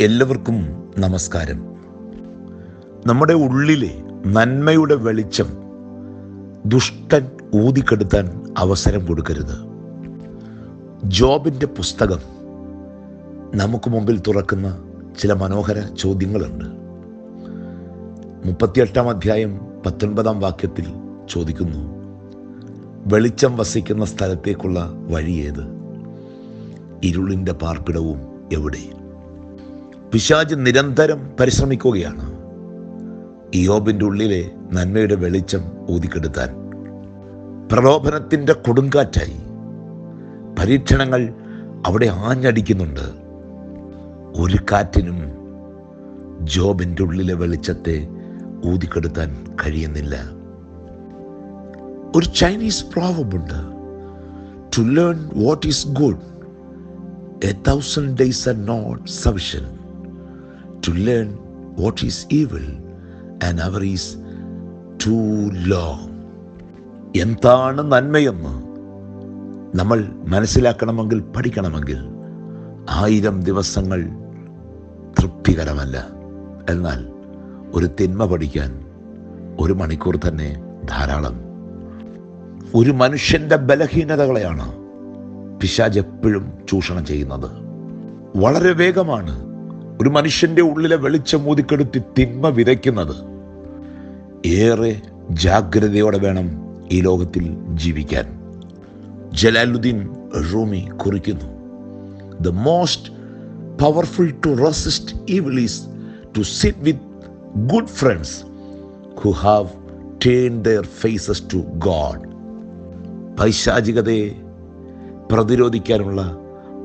എല്ലാവർക്കും നമസ്കാരം. നമ്മുടെ ഉള്ളിലെ നന്മയുടെ വെളിച്ചം ദുഷ്ടൻ ഊതിക്കെടുത്താൻ അവസരം കൊടുക്കരുത്. ജോബിന്റെ പുസ്തകം നമുക്ക് മുമ്പിൽ തുറക്കുന്ന ചില മനോഹര ചോദ്യങ്ങളുണ്ട്. മുപ്പത്തിയെട്ടാം അധ്യായം പത്തൊൻപതാം വാക്യത്തിൽ ചോദിക്കുന്നു വെളിച്ചം വസിക്കുന്ന സ്ഥലത്തേക്കുള്ള വഴി ഏത് ഇരുളിന്റെ പാർപ്പിടവും എവിടെ? പിശാജ് നിരന്തരം പരിശ്രമിക്കുകയാണ്. ഇയോബിന്റെ ഉള്ളിലെ നന്മയുടെ വെളിച്ചം ഊതിക്കെടുത്താൻ. പ്രലോഭനത്തിന്റെ കൊടുങ്കാറ്റായി. പരീക്ഷണങ്ങൾ അവിടെ ആഞ്ഞടിക്കുന്നുണ്ട്. ഒരു കാറ്റിനും ജോബിന്റെ ഉള്ളിലെ വെളിച്ചത്തെ ഊതിക്കെടുത്താൻ കഴിയുന്നില്ല. ഒരു Chinese പ്രോവമുണ്ട് to learn what is good a thousand days are not sufficient to learn what is evil and hour is too long എന്താണ് നന്മയെന്ന് നമ്മൾ മനസ്സിലാക്കണമെങ്കിൽ പഠിക്കണമെങ്കിൽ ആയിരം ദിവസങ്ങൾ തൃപ്തികരമല്ല. എന്നാൽ ഒരു തിന്മ പഠിക്കാൻ ഒരു മണിക്കൂർ തന്നെ ധാരാളം. ഒരു മനുഷ്യന്റെ ബലഹീനതകളെയാണ് പിശാജ് എപ്പോഴും ചൂഷണം ചെയ്യുന്നത്. വളരെ വേഗമാണ് ഒരു മനുഷ്യന്റെ ഉള്ളിലെ വെളിച്ചം ഊതിക്കെടുത്തി തിന്മ വിതയ്ക്കുന്നത്. ഏറെ ജാഗ്രതയോടെ വേണം ഈ ലോകത്തിൽ ജീവിക്കാൻ. ജലാലുദ്ദീൻ റൂമി കുറിക്കുന്നു. The most powerful to resist evil to sit with good friends who have turn their faces to God പൈശാചികതയെ പ്രതിരോധിക്കാനുള്ള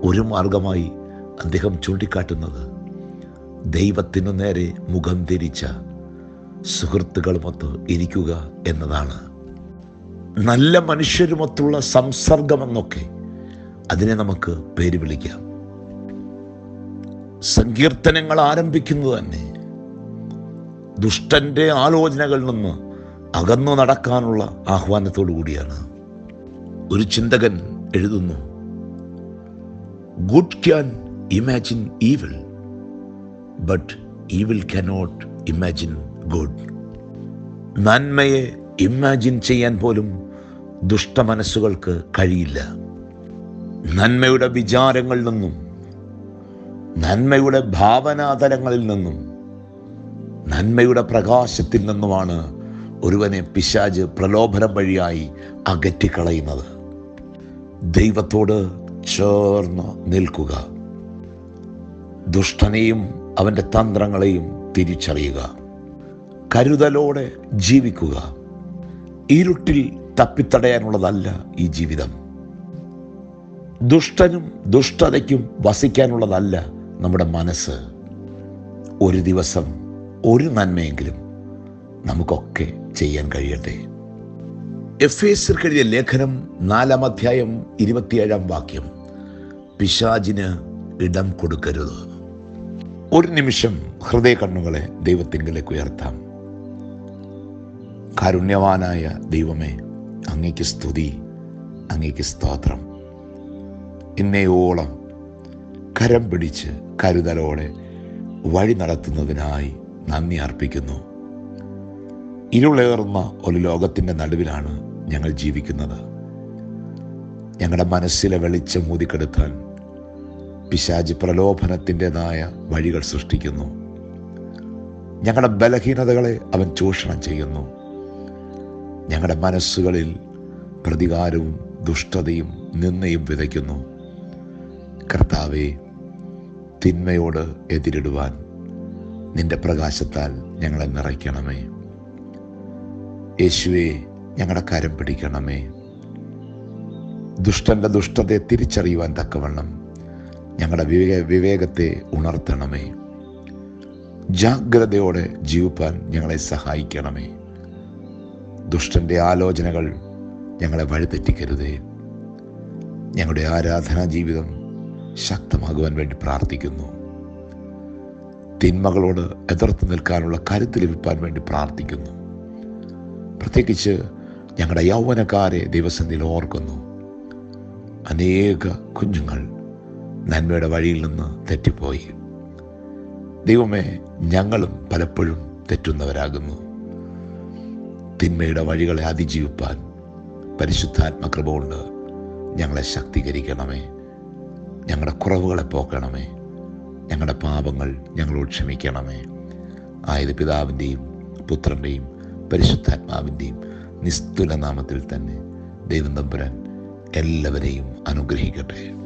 ഒരു മാർഗമായി അദ്ദേഹം ചൂണ്ടിക്കാട്ടുന്നത് ദൈവത്തിനു നേരെ മുഖം തിരിച്ച സുഹൃത്തുക്കളുമൊത്ത് ഇരിക്കുക എന്നതാണ്. നല്ല മനുഷ്യരുമൊത്തുള്ള സംസർഗമെന്നൊക്കെ അതിനെ നമുക്ക് പേര് വിളിക്കാം. സങ്കീർത്തനങ്ങൾ ആരംഭിക്കുന്നത് തന്നെ ദുഷ്ടന്റെ ആലോചനകളിൽ നിന്ന് അകന്നു നടക്കാനുള്ള ആഹ്വാനത്തോടു കൂടിയാണ്. ഒരു ചിന്തകൻ എഴുതുന്നു good can imagine evil but evil cannot imagine good നന്മയെ ഇമാജിൻ ചെയ്യാൻ പോലും ദുഷ്ടമനസ്സുകൾക്ക് കഴിയില്ല. നന്മയുടെ വിചാരങ്ങളിൽ നിന്നും നന്മയുടെ ഭാവനാതലങ്ങളിൽ നിന്നും നന്മയുടെ പ്രകാശത്തിൽ നിന്നുമാണ് ഒരുവനെ പിശാജ് പ്രലോഭനം വഴിയായി അകറ്റിക്കളയുന്നത്. ദൈവത്തോട് ചേർന്ന് നിൽക്കുക. ദുഷ്ടനെയും അവന്റെ തന്ത്രങ്ങളെയും തിരിച്ചറിയുക. കരുതലോടെ ജീവിക്കുക. ഇരുട്ടിൽ തപ്പിത്തടയാനുള്ളതല്ല ഈ ജീവിതം. ദുഷ്ടനും ദുഷ്ടതയ്ക്കും വസിക്കാനുള്ളതല്ല നമ്മുടെ മനസ്സ്. ഒരു ദിവസം ഒരു നന്മയെങ്കിലും നമുക്കൊക്കെ ചെയ്യാൻ കഴിയട്ടെ. എഫ് എസ് കഴിയ ലേഖനം നാലാം അധ്യായം ഇരുപത്തിയേഴാം വാക്യം. പിശാജിന് ഇടം കൊടുക്കരുത്. ഒരു നിമിഷം ഹൃദയ കണ്ണുകളെ ദൈവത്തിങ്കിലേക്ക് ഉയർത്താം. കാരുണ്യവാനായ ദൈവമേ അങ്ങേക്ക് സ്തുതി അങ്ങേക്ക് സ്തോത്രം. ഇന്നയോളം കരം പിടിച്ച് കരുതലോടെ വഴി നടത്തുന്നതിനായി നന്ദി അർപ്പിക്കുന്നു. ഇരുളേറുന്ന ഒരു ലോകത്തിന്റെ നടുവിലാണ് ഞങ്ങൾ ജീവിക്കുന്നത്. ഞങ്ങളുടെ മനസ്സിലെ വെളിച്ചം ഊതിക്കെടുത്താൻ പിശാജ് പ്രലോഭനത്തിന്റെതായ വഴികൾ സൃഷ്ടിക്കുന്നു. ഞങ്ങളുടെ ബലഹീനതകളെ അവൻ ചൂഷണം ചെയ്യുന്നു. ഞങ്ങളുടെ മനസ്സുകളിൽ പ്രതികാരവും ദുഷ്ടതയും നിന്നയും വിതയ്ക്കുന്നു. കർത്താവെ തിന്മയോട് എതിരിടുവാൻ നിന്റെ പ്രകാശത്താൽ ഞങ്ങളെ നിറയ്ക്കണമേ. യേശുവെ ഞങ്ങളുടെ കരം പിടിക്കണമേ. ദുഷ്ടന്റെ ദുഷ്ടതയെ തിരിച്ചറിയുവാൻ തക്കവണ്ണം ഞങ്ങളുടെ വിവേക വിവേകത്തെ ഉണർത്തണമേ. ജാഗ്രതയോടെ ജീവിപ്പാൻ ഞങ്ങളെ സഹായിക്കണമേ. ദുഷ്ടന്റെ ആലോചനകൾ ഞങ്ങളെ വഴിതെറ്റിക്കരുതേ. ഞങ്ങളുടെ ആരാധനാ ജീവിതം ശക്തമാകുവാൻ വേണ്ടി പ്രാർത്ഥിക്കുന്നു. തിന്മകളോട് എതിർത്ത് നിൽക്കാനുള്ള കരുത്ത് ലഭിക്കാൻ വേണ്ടി പ്രാർത്ഥിക്കുന്നു. പ്രത്യേകിച്ച് ഞങ്ങളുടെ യൗവനക്കാരെ ദിവസം ഓർക്കുന്നു. അനേക കുഞ്ഞുങ്ങൾ നന്മയുടെ വഴിയിൽ നിന്ന് തെറ്റിപ്പോയി. ദൈവമേ ഞങ്ങളും പലപ്പോഴും തെറ്റുന്നവരാകുന്നു. തിന്മയുടെ വഴികളെ അതിജീവിപ്പാൻ പരിശുദ്ധാത്മകൃപ കൊണ്ട് ഞങ്ങളെ ശക്തീകരിക്കണമേ. ഞങ്ങളുടെ കുറവുകളെ പോക്കണമേ. ഞങ്ങളുടെ പാപങ്ങൾ ഞങ്ങളോട് ക്ഷമിക്കണമേ. ആയത് പിതാവിന്റെയും പുത്രന്റെയും പരിശുദ്ധാത്മാവിന്റെയും നിസ്തുല നാമത്തിൽ തന്നെ ദൈവം തമ്പുരാൻ എല്ലാവരെയും അനുഗ്രഹിക്കട്ടെ.